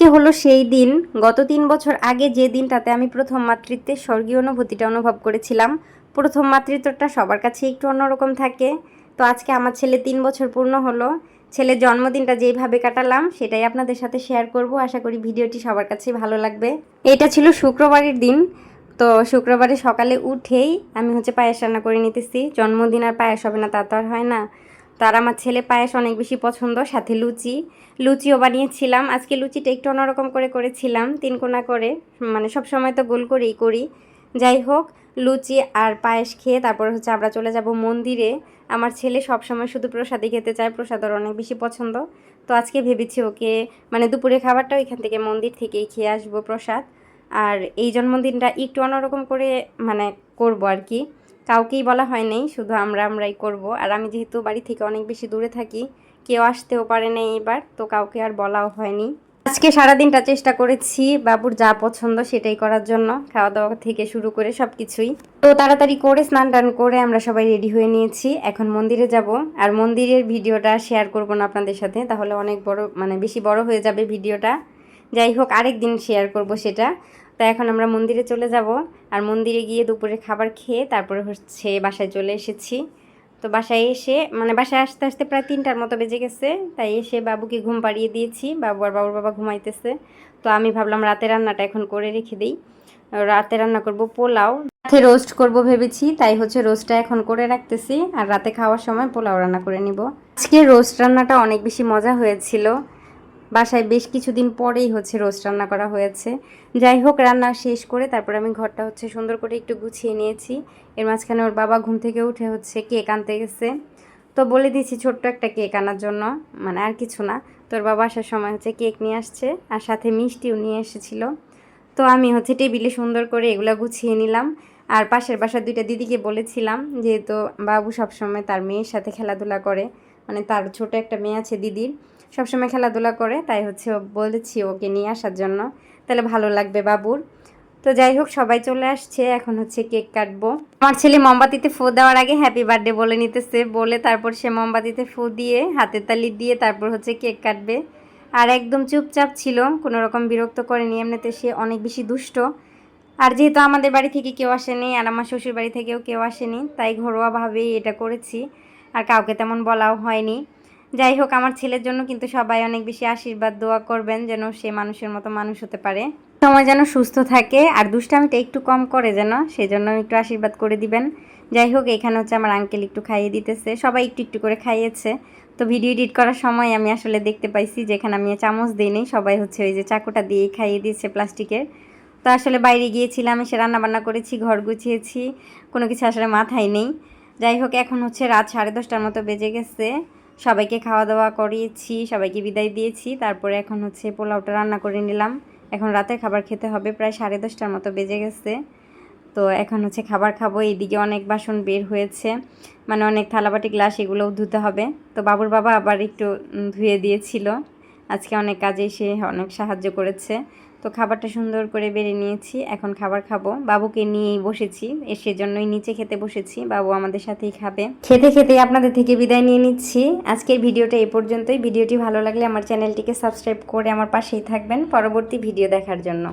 আজকে হলো সেই দিন। গত তিন বছর আগে যে দিনটাতে আমি প্রথম মাতৃত্বের স্বর্গীয় অনুভূতিটা অনুভব করেছিলাম, প্রথম মাতৃত্বটা সবার কাছে একটু অন্যরকম থাকে। তো আজকে আমার ছেলে তিন বছর পূর্ণ হলো। ছেলের জন্মদিনটা যেইভাবে কাটালাম, সেটাই আপনাদের সাথে শেয়ার করব। আশা করি ভিডিওটি সবার কাছে ভালো লাগবে। এটা ছিল শুক্রবারের দিন। তো শুক্রবারে সকালে উঠেই আমি হচ্ছে পায়েস রান্না করে নিতেছি। জন্মদিন আর পায়েস হবে না, তা তো আর হয় না। তার আমার ছেলে পায়েস অনেক বেশি পছন্দ, সাথে লুচি। লুচিও বানিয়েছিলাম। আজকে লুচিটা একটু অন্যরকম করে করেছিলাম, তিন কোনা করে। মানে সব সময় তো গোল করেই করি। যাই হোক, লুচি আর পায়েস খেয়ে তারপর হচ্ছে আমরা চলে যাব মন্দিরে। আমার ছেলে সব সময় শুধু প্রসাদই খেতে চায়, প্রসাদ ওর অনেক বেশি পছন্দ। তো আজকে ভেবেছি ওকে মানে দুপুরে খাবারটাও এখান থেকে মন্দির থেকেই খেয়ে আসব প্রসাদ। আর এই জন্মদিনটা একটু অন্যরকম করে মানে করব আর কি। কাউকেই বলা হয় নাই, শুধু আমরা আমরাই করব। আর আমি যেহেতু বাড়ি থেকে অনেক বেশি দূরে থাকি, কেউ আসতেও পারে না এবার, তো কাউকে আর বলাও হয়নি। আজকে সারাদিনটা চেষ্টা করেছি বাবুর যা পছন্দ সেটাই করার জন্য খাওয়া দাওয়া থেকে শুরু করে সব কিছুই তো তাড়াতাড়ি করে স্নান টান করে আমরা সবাই রেডি হয়ে নিয়েছি, এখন মন্দিরে যাব। আর মন্দিরের ভিডিওটা শেয়ার করব না আপনাদের সাথে, তাহলে অনেক বড় মানে বেশি বড় হয়ে যাবে ভিডিওটা। যাই হোক আরেক দিন শেয়ার করব সেটা। তো এখন আমরা মন্দিরে চলে যাব। আর মন্দিরে গিয়ে দুপুরে খাবার খেয়ে তারপরে হচ্ছে বাসায় চলে এসেছি। তো বাসায় এসে মানে বাসায় আসতে আসতে প্রায় তিনটার মতো বেজে গেছে। তাই এসে বাবুকে ঘুম পাড়িয়ে দিয়েছি। বাবু আর বাবুর বাবা ঘুমাইতেছে। তো আমি ভাবলাম রাতে রান্নাটা এখন করে রেখে দিই। রাতে রান্না করব পোলাও। রাতে রোস্ট করব ভেবেছি, তাই হচ্ছে রোস্টটা এখন করে রাখতেছি। আর রাতে খাওয়ার সময় পোলাও রান্না করে নিব। আজকে রোস্ট রান্নাটা অনেক বেশি মজা হয়েছিল। বাসায় বেশ কিছুদিন পরেই হচ্ছে রোস্ট রান্না করা হয়েছে। যাই হোক, রান্না শেষ করে তারপর আমি ঘরটা হচ্ছে সুন্দর করে একটু গুছিয়ে নিয়েছি। এর মাঝখানে ওর বাবা ঘুম থেকে উঠে হচ্ছে কেক আনতে গেছে। তো বলে দিয়েছি ছোট্ট একটা কেক আনার জন্য মানে আর কিছু না। তোর বাবা আসার সময় হচ্ছে কেক নিয়ে আসছে আর সাথে মিষ্টিও নিয়ে এসেছিল। তো আমি হচ্ছে টেবিলে সুন্দর করে এগুলো গুছিয়ে নিলাম। আর পাশের বাসার দুইটা দিদিকে বলেছিলাম যেহেতু বাবু সবসময় তার মেয়ের সাথে খেলাধুলা করে মানে তার ছোট একটা মেয়ে আছে দিদির। সবসময় খেলাধুলা করে, তাই হচ্ছে বলেছি ওকে নিয়ে আসার জন্য। তাহলে ভালো লাগবে বাবুর। তো যাই হোক, সবাই চলে আসছে, এখন হচ্ছে কেক কাটবো। আমার ছেলে মোমবাতিতে ফু দেওয়ার আগে হ্যাপি বার্থডে বলে নিতেছে। বলে তারপর সে মোমবাতিতে ফু দিয়ে হাতের তালি দিয়ে তারপর হচ্ছে কেক কাটবে। আর একদম চুপচাপ ছিল, কোনো রকম বিরক্ত করেনি। এমনিতে সে অনেক বেশি দুষ্ট। আর যেহেতু আমাদের বাড়ি থেকে কেউ আসেনি, আর আমার শ্বশুর বাড়ি থেকেও কেউ আসেনি, তাই ঘরোয়াভাবেই এটা করেছি। আর কাউকে তেমন বলাও হয়নি। যাই হোক, আমার ছেলের জন্য কিন্তু সবাই অনেক বেশি আশীর্বাদ, দোয়া করবেন যেন সে মানুষের মতো মানুষ হতে পারে। সময় যেন সুস্থ থাকে, আর দুষ্টামিটা একটু কম করে যেন সেই জন্য একটু আশীর্বাদ করে দিবেন। যাই হোক, এখানে হচ্ছে আমার আঙ্কেল একটু খাইয়ে দিতেছে, সবাই একটু একটু করে খাইয়েছে। তো ভিডিও এডিট করার সময় আমি আসলে দেখতে পাইছি যেখানে আমি চামচ দিইনি সবাই হচ্ছে ওই যে চাকুটা দিয়ে খাইয়ে দিয়েছে প্লাস্টিকের। তো আসলে বাইরে গিয়েছিলাম, এসে রান্নাবান্না করেছি, ঘর গুছিয়েছি, কোনো কিছু আসলে মাথায় নেই। যাই হোক, এখন হচ্ছে রাত সাড়ে দশটার মতো বেজে গেছে। সবাইকে খাওয়া দাওয়া করিয়েছি, সবাইকে বিদায় দিয়েছি। তারপরে এখন হচ্ছে পোলাওটা রান্না করে নিলাম। এখন রাতে খাবার খেতে হবে, প্রায় সাড়ে দশটার মতো বেজে গেছে। তো এখন হচ্ছে খাবার খাব, এইদিকে অনেক বাসন বের হয়েছে। মানে অনেক থালাবাটি গ্লাস এগুলোও ধুতে হবে। তো বাবুর বাবা আবার একটু ধুয়ে দিয়েছিল। আজকে অনেক কাজে সে অনেক সাহায্য করেছে। তো খাবারটা সুন্দর করে বেড়ে নিয়েছি, এখন খাবার খাব। বাবুকে নিয়েই বসেছি এসে সেজন্যই নিচে খেতে বসেছি, বাবু আমাদের সাথেই খাবে। খেতে খেতে আপনাদের থেকে বিদায় নিয়ে নিচ্ছি। আজকের ভিডিওটা এ পর্যন্তই। ভিডিওটি ভালো লাগলে আমার চ্যানেলটিকে সাবস্ক্রাইব করে আমার পাশেই থাকবেন। পরবর্তী ভিডিও দেখার জন্য।